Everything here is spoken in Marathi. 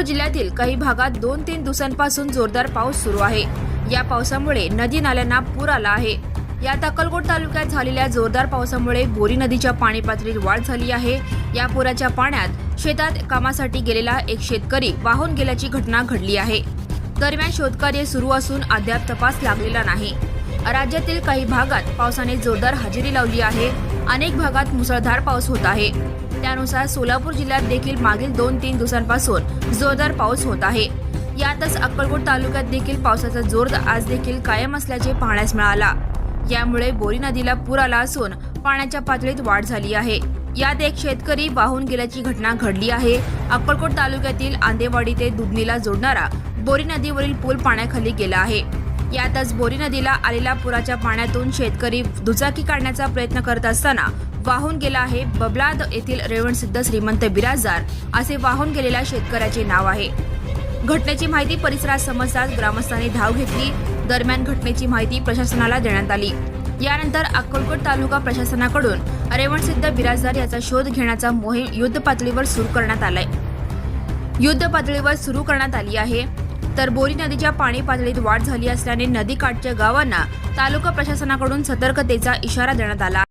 जिल्ह्यातील काही भागात दोन तीन दिवसांपासून जोरदार पाऊस सुरू आहे. या पावसामुळे नदी नाल्यांना पूर आला आहे. यात अक्कलकोट तालुक्यात झालेल्या जोरदार पावसामुळे बोरी नदीच्या पाणी पातळीत वाढ झाली आहे. या पुराच्या पाण्यात शेतात कामासाठी गेलेला एक शेतकरी वाहून गेल्याची घटना घडली आहे. दरम्यान शोधकार्य सुरू असून अद्याप तपास लागलेला नाही. राज्यातील काही भागात पावसाने जोरदार हजेरी लावली आहे. अनेक भागात मुसळधार पाऊस होत आहे. त्यानुसार सोलापूर जिल्ह्यात देखील मागील दोन तीन दिवसांपासून जोरदार पाऊस होत आहे. यातच अक्कलकोट तालुक्यात देखील पावसाचा जोर आज देखील कायम असल्याचे पाहण्यास मिळाला. यामुळे बोरी नदीला पूर आला असून पाण्याच्या पातळीत वाढ झाली आहे. यात एक शेतकरी वाहून गेल्याची घटना घडली आहे. अक्कलकोट तालुक्यातील आंदेवाडी ते दुधनीला जोडणारा बोरी नदीवरील पूल पाण्याखाली गेला आहे. यातच बोरी नदीला आलेल्या पुराच्या पाण्यातून शेतकरी दुचाकी काढण्याचा प्रयत्न करत असताना वाहून गेला आहे बबलाद येथील रेवणसिद्ध श्रीमंत बिराजदार असे वाहून गेलेल्या शेतकऱ्याचे नाव आहे. घटनेची माहिती परिसरात समजताच ग्रामस्थांनी धाव घेतली. दरम्यान घटनेची माहिती प्रशासनाला देण्यात आली. यानंतर अक्कलकोट तालुका प्रशासनाकडून रेवणसिद्ध बिराजदार याचा शोध घेण्याचा मोहीम युद्ध पातळीवर सुरू करण्यात आलाय. युद्ध पातळीवर सुरू करण्यात आली आहे. तर बोरी नदीच्या पाणी पातळीत वाढ झाली असल्याने नदीकाठच्या गावांना तालुका प्रशासनाकडून सतर्कतेचा इशारा देण्यात आला.